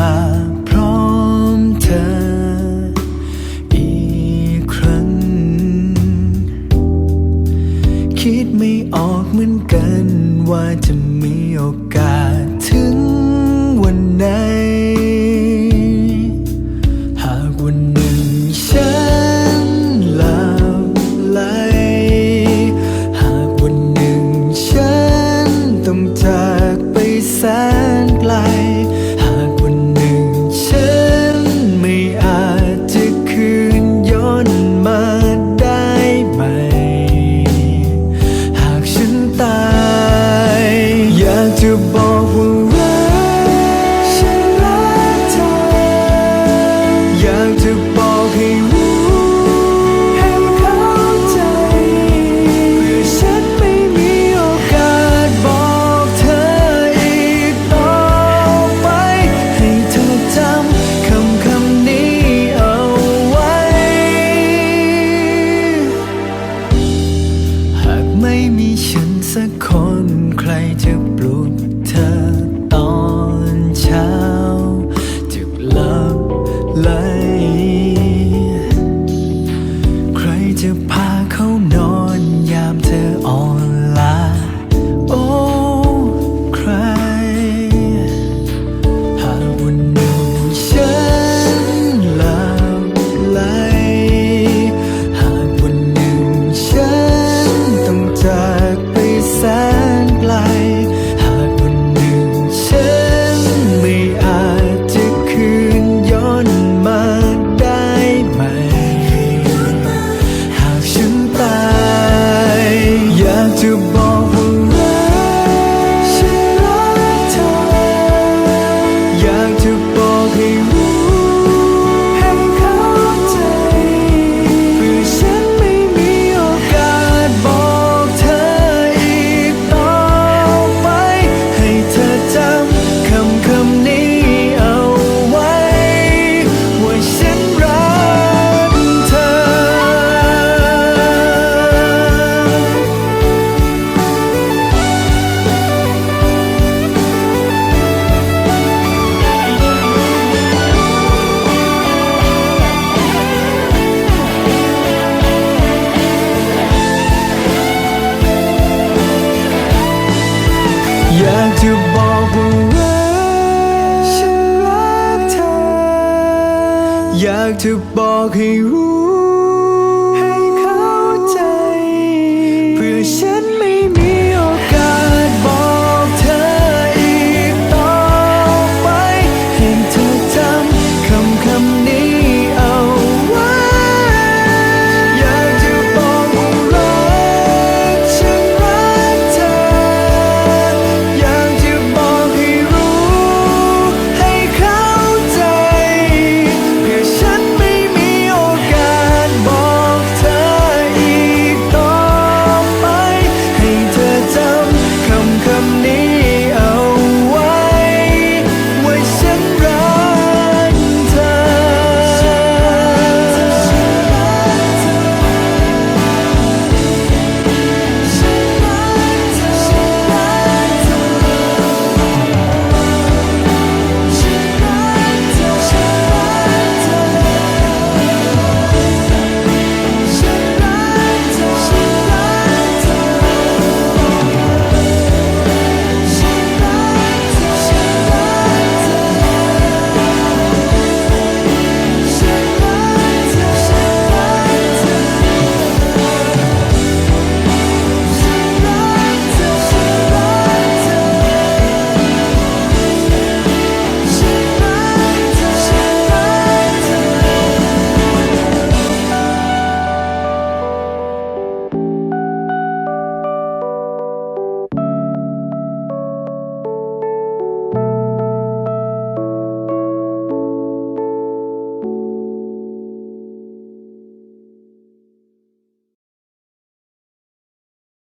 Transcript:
มาพร้อมเธออีกครั้ง คิดไม่ออกเหมือนกันว่าจะ ฉันสักคนใครจะ to born อยากจะบอกวารัรักเธอ อยากจะบอกให้รู้